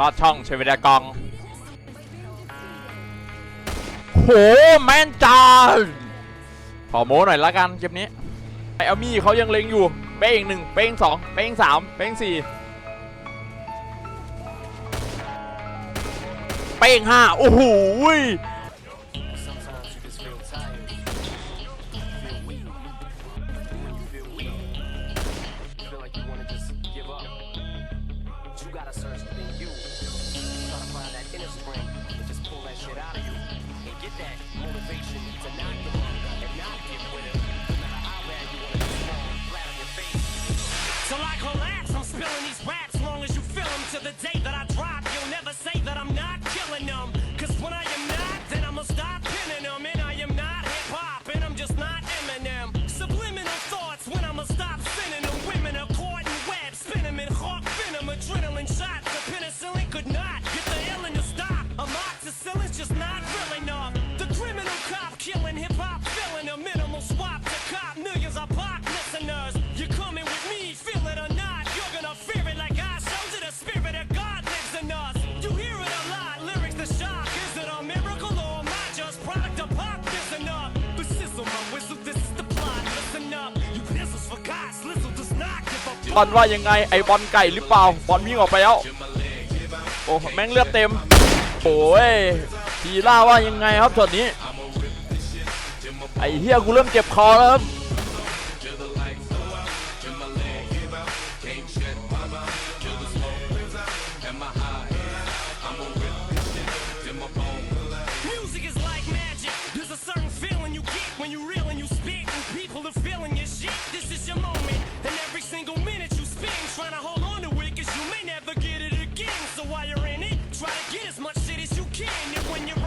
ลอดช่องเชเวดากอง โห แม่นจันขอโม้หน่อยละกันเกมนี้ไอเอลมี่เขายังเล็งอยู่ เป้งหนึ่งเป้งสองเป้งสามเป้งสี่เป้งห้าโอ้โห that motivation to not give up and not give with it. No matter how bad you wanna flat on your face. I collapse, I'm spilling these raps long as you feel them. To the day that I drop, you'll never say that I'm not killing them. บอลว่ายังไงไอบอลไก่หรือเปล่าบอลวิ่งออกไปแล้วโอ้แม่งเลือดเต็มโอ้ยทีล่าว่ายังไงครับช็อตนี้ไอเฮียกูเริ่มเจ็บคอแล้วครับ can. And when you run